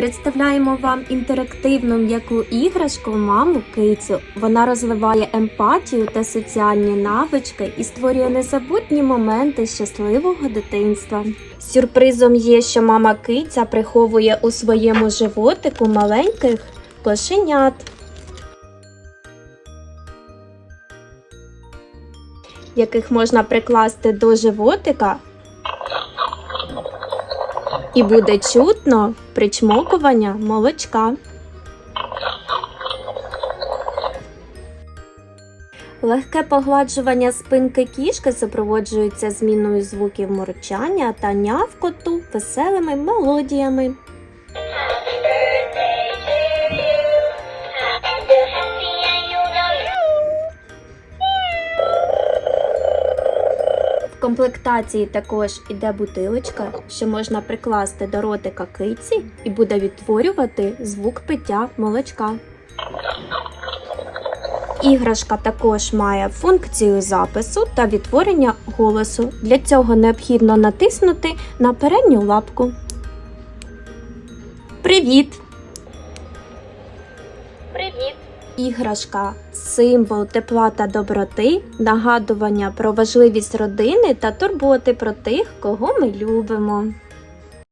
Представляємо вам інтерактивну м'яку іграшку маму кицю. Вона розвиває емпатію та соціальні навички і створює незабутні моменти щасливого дитинства. Сюрпризом є, що мама киця приховує у своєму животику маленьких кошенят. яких можна прикласти до животика, і буде чутно причмокування молочка. Легке погладжування спинки кішки супроводжується зміною звуків мурчання та нявкоту веселими мелодіями. В комплектації також іде бутилочка, що можна прикласти до ротика киці і буде відтворювати звук пиття молочка. Іграшка також має функцію запису та відтворення голосу. Для цього необхідно натиснути на передню лапку. Привіт! Привіт! Іграшка символ тепла та доброти, нагадування про важливість родини та турботи про тих, кого ми любимо.